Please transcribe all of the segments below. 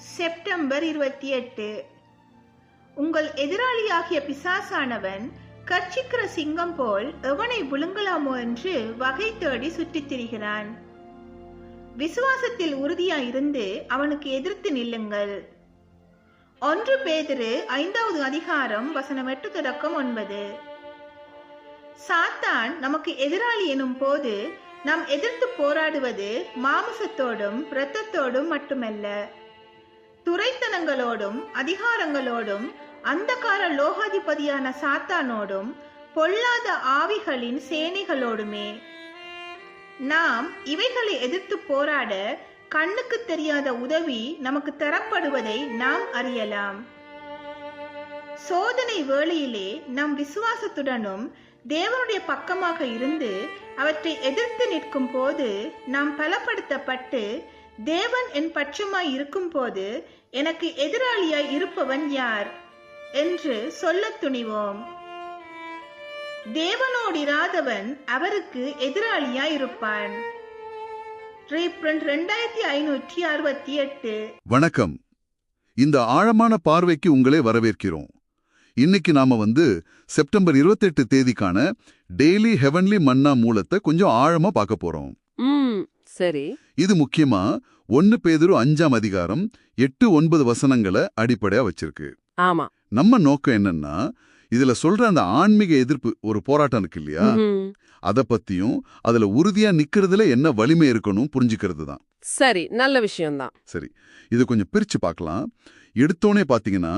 September இருபத்தி எட்டு. உங்கள் எதிராளியாகிய பிசாசானவன் கர்ச்சிக்கிற சிங்கம் போல் எவனை விழுங்கலாமோ என்று வகை தேடி சுற்றித் திரிகிறான். விசுவாசத்தில் உறுதியாயிருந்து அவனுக்கு எதிர்த்து நில்லுங்கள். ஒன்று பேதிரு ஐந்தாவது அதிகாரம் வசனம் எட்டு தொடக்கம் ஒன்பது. சாத்தான் நமக்கு எதிராளி எனும் போது நாம் எதிர்த்து போராடுவது மாமிசத்தோடும் இரத்தத்தோடும் மட்டுமல்ல. துரைத்தனங்களோடும் அதிகாரங்களோடும் அந்தகார லோகாதிபதியான சாத்தானோடும் பொல்லாத ஆவிகளின் சேனைகளோடுமே. நாம் இவைகளை எதிர்த்து போராட கண்ணுக்கு தெரியாத உதவி நமக்கு தரப்படுவதை நாம் அறியலாம். சோதனை வேளையிலே நம் விசுவாசத்துடனும் தேவனுடைய பக்கமாக இருந்து அவற்றை எதிர்த்து நிற்கும் போது நாம் பலப்படுத்தப்பட்டு தேவன் என் பட்சமாய் இருக்கும் போது எனக்கு எதிராளியாய் இருப்பவன் யார் என்று சொல்லத் துணிவோம். தேவனோடிராதவன் அவருக்கு எதிராளியாய் இருப்பான். ரீப்ரண்ட் ரெண்டாயிரத்தி ஐநூற்றி அறுபத்தி எட்டு. வணக்கம். இந்த ஆழமான பார்வைக்கு உங்களை வரவேற்கிறோம். இன்னைக்கு நாம வந்து செப்டம்பர் 28 தேதிக்கான டெய்லி ஹெவன்லி மன்னா மூலத்தை கொஞ்சம் ஆழமா பார்க்க போறோம். ம். சரி. இது முக்கியமா ஒன்னு பேதுரு அஞ்சாம் அதிகாரம் எட்டு ஒன்பது வசனங்களை அடிப்படையா வச்சிருக்கு. ஆமா. நம்ம நோக்கம் என்னன்னா இதுல சொல்ற அந்த ஆன்மீக எதிர்ப்பு ஒரு போராட்டம் இருக்கு இல்லையா. அத பத்தியும் அதுல உறுதியா நிக்கிறதுல என்ன வலிமை இருக்கணும் புரிஞ்சுக்கிறது தான். சரி நல்ல விஷயம்தான். சரி இது கொஞ்சம் பிரிச்சு பார்க்கலாம் எடுத்தோனே பாத்தீங்கன்னா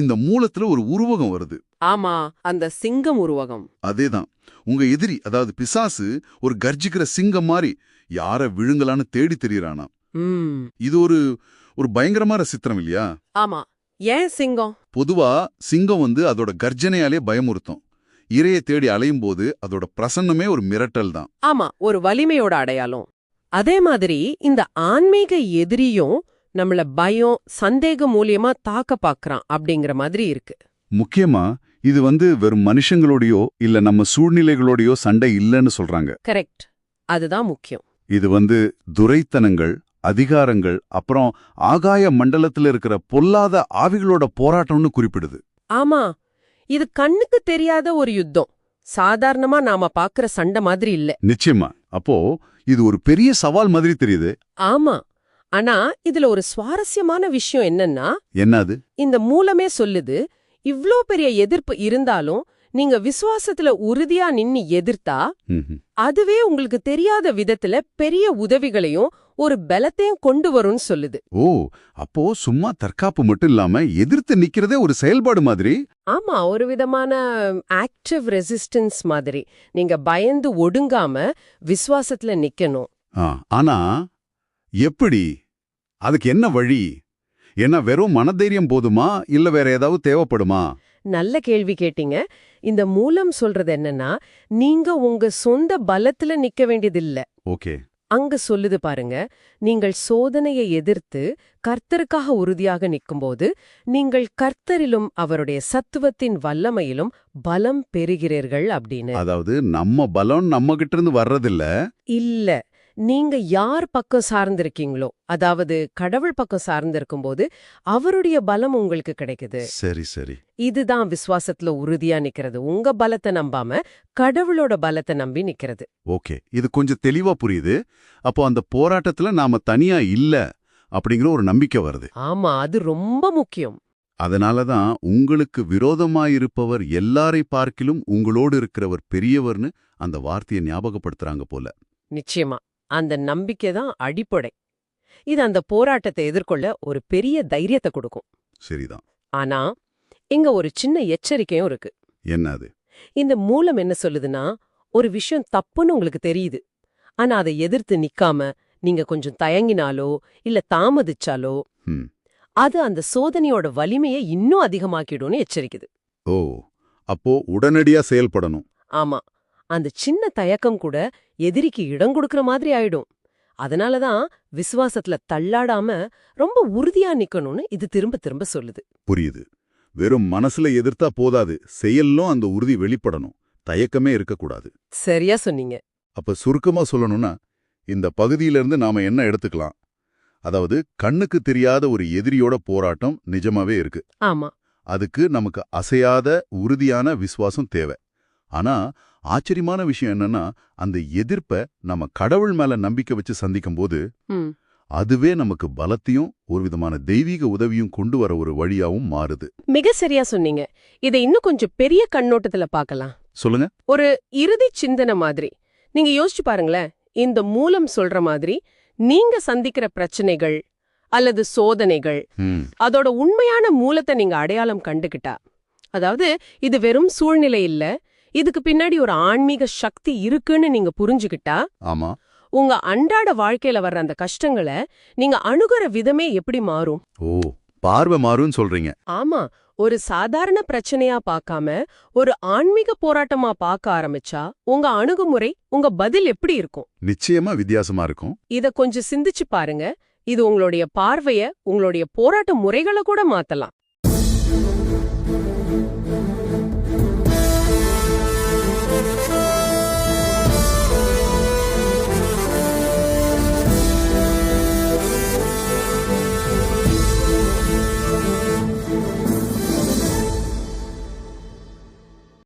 இந்த மூலத்துல ஒரு உருவகம் வருது. ஆமா அந்த சிங்கம் உருவகம். அதேதான். உங்க எதிரி அதாவது பிசாசு ஒரு கர்ஜிக்கிற சிங்கம் மாதிரி யார விழுங்கலான்னு தேடி தெரியறானா இது ஒரு ஒரு பயங்கரமான சித்திரம் இல்லையா? ஆமா. ஏன் சிங்கம்? பொதுவா சிங்கம் வந்து அதோட கர்ஜனையாலே பயமுறுத்தும். இரையை தேடி அலையும் போது அதோட பிரசன்னமே ஒரு மிரட்டல் தான். ஆமா ஒரு வலிமையோட அடையாளம். அதே மாதிரி இந்த ஆன்மீக எதிரியும் நம்மள பயம் சந்தேகம் மூலியமா தாக்க பாக்குறான் அப்படிங்கிற மாதிரி இருக்கு. முக்கியமா இது வந்து வெறும் மனுஷங்களோடயோ இல்ல நம்ம சூழ்நிலைகளோடயோ சண்டை இல்லைன்னு சொல்றாங்க. கரெக்ட் அதுதான் முக்கியம். இது வந்து துரைத்தனங்கள் அதிகாரங்கள் அப்புறம் ஆகாய மண்டலத்துல இருக்கிற பொல்லாத ஆவிகளோட போராட்டம்னு குறிப்பிடுது. ஆமா. இது கண்ணுக்கு தெரியாத ஒரு யுத்தம். சாதாரணமா நாம பாக்குற சண்டை மாதிரி இல்ல. நிச்சயமா. அப்போ இது ஒரு பெரிய சவால் மாதிரி தெரியுது. ஆமா. ஆனா இதுல ஒரு சுவாரஸ்யமான விஷயம் என்னன்னா என்னது? இந்த மூலமே சொல்லுது இவ்ளோ பெரிய எதிர்ப்பு இருந்தாலும் நீங்க விசுவாசத்துல உறுதியா நின்னு எதிர்த்தா. அதுவே உங்களுக்கு தெரியாத விதத்துல பெரிய உதவிகளையும் ஒரு பலத்தையும் கொண்டு வரும்னு சொல்லுது. ஓ அப்போ சும்மா தற்காப்பு மட்டும் இல்லாம எதிர்த்து நிக்கிறதே ஒரு செயல்பாடு மாதிரி? ஆமா ஒரு விதமான ஆக்டிவ் ரெசிஸ்டன்ஸ் மாதிரி. நீங்க பயந்து ஒடுங்காம விசுவாசத்துல நிக்கணும். ஆனா எப்படி அதுக்கு என்ன வழி? என்ன வெறும் மனதைரியம் போதுமா? இல்ல வேற ஏதாவது தேவைப்படுமா? நல்ல கேள்வி கேட்டீங்க. இந்த மூலம் சொல்றது என்னன்னா நீங்க உங்க சொந்த பலத்துல நிக்க வேண்டியதில்ல. ஓகே. அங்க சொல்லுது பாருங்க. நீங்கள் சோதனையை எதிர்த்து கர்த்தருக்காக உறுதியாக நிக்கும்போது நீங்கள் கர்த்தரிலும் அவருடைய சத்துவத்தின் வல்லமையிலும் பலம் பெறுகிறீர்கள் அப்படின்னு. அதாவது நம்ம பலம் நம்ம கிட்ட இருந்து வர்றதில்ல. இல்ல. நீங்க யார் பக்கம் சார்ந்திருக்கீங்களோ அதாவது கடவுள் பக்கம் சார்ந்திருக்கும்போது அவருடைய பலம் உங்களுக்கு கிடைக்குது. சரி சரி. இதுதான் விசுவாசத்துல உறுதியா நிக்கிறது. உங்க பலத்தை நம்பாம கடவுளோட பலத்தை நம்பி நிக்கிறது. ஓகே. இது கொஞ்சம் தெளிவா புரியுது. அப்போ அந்த போராட்டத்துல நாம தனியா இல்ல அப்படிங்கிற ஒரு நம்பிக்கை வருது. ஆமா அது ரொம்ப முக்கியம். அதனால தான் உங்களுக்கு விரோதமாயிருப்பவர் எல்லாரை பார்க்கிலும் உங்களோடு இருக்கிறவர் பெரியவர்னு அந்த வார்த்தையை ஞாபகப்படுத்துறாங்க போல. நிச்சயமா. அந்த நம்பிக்கை தான் அடிப்படை. இது அந்த போராட்டத்தை எதிர்கொள்ள ஒரு பெரிய தைரியத்தை கொடுக்கும். சரிதான். ஆனா இங்க ஒரு சின்ன எச்சரிக்கையும் இருக்கு. என்ன அது? இந்த மூலம் என்ன சொல்லுதுன்னா ஒரு விஷயம் தப்புன்னு உங்களுக்கு தெரியுது. ஆனா அதை எதிர்த்து நிக்காம நீங்க கொஞ்சம் தயங்கினாலோ இல்ல தாமதிச்சாலோ. அது அந்த சோதனையோட வலிமையை இன்னும் அதிகமாக்கிடும்னு எச்சரிக்குது. ஓ அப்போ உடனடியா செயல்படணும். ஆமா. அந்த சின்ன தயக்கம் கூட எதிரிக்கு இடம் கொடுக்கற மாதிரி ஆயிடும். அதனாலதான் விசுவாசத்துல தள்ளாடாம ரொம்ப உறுதியா நிக்கணும்னு இது திரும்ப திரும்ப சொல்லுது. புரியுது. வெறும் மனசுல எதிர்த்தா போதாது. செயல்லும் அந்த உறுதி வெளிப்படணும். தயக்கமே இருக்கக்கூடாது. சரியா சொன்னீங்க. அப்ப சுருக்கமா சொல்லணும்னா இந்த பகுதியிலிருந்து நாம என்ன எடுத்துக்கலாம்? அதாவது கண்ணுக்கு தெரியாத ஒரு எதிரியோட போராட்டம் நிஜமாவே இருக்கு. ஆமா. அதுக்கு நமக்கு அசையாத உறுதியான விசுவாசம் தேவை. ஆனா ஆச்சரியமான விஷயம் என்னன்னா அந்த எதிர்ப்ப நம்ம கடவுள் மேல நம்பிக்கை வச்சு சந்திக்கும்போது ம். அதுவே நமக்கு பலத்தையும் ஒரு விதமான தெய்வீக உதவியும் கொண்டு வர ஒரு வழியாவும் மாறுது. மிக சரியா சொன்னீங்க. இதை இன்னும் கொஞ்சம் பெரிய கண்ணோட்டத்துல பார்க்கலாம். சொல்லுங்க. ஒரு இறுதி சிந்தனை மாதிரி. நீங்க யோசிச்சு பாருங்களேன். இந்த மூலம் சொல்ற மாதிரி நீங்க சந்திக்கிற பிரச்சனைகள் அல்லது சோதனைகள் அதோட உண்மையான மூலத்தை நீங்க அடையாளம் கண்டுகிட்டா அதாவது இது வெறும் சூழ்நிலை இல்ல இதுக்கு பின்னாடி ஒரு ஆன்மீக சக்தி இருக்குன்னு நீங்க புரிஞ்சுகிட்டா ஆமா. உங்க அன்றாட வாழ்க்கையில வர்ற அந்த கஷ்டங்களை நீங்க அணுகுற விதமே எப்படி மாறும்? ஓ பார்வை மாறும்னு சொல்றீங்க. ஆமா ஒரு சாதாரண பிரச்சனையா பார்க்காம ஒரு ஆன்மீக போராட்டமா பார்க்க ஆரம்பிச்சா உங்க அணுகுமுறை உங்க பதில் எப்படி இருக்கும்? நிச்சயமா வித்தியாசமா இருக்கும். இத கொஞ்சம் சிந்திச்சு பாருங்க. இது உங்களுடைய பார்வைய உங்களுடைய போராட்ட முறைகளை கூட மாத்தலாம்.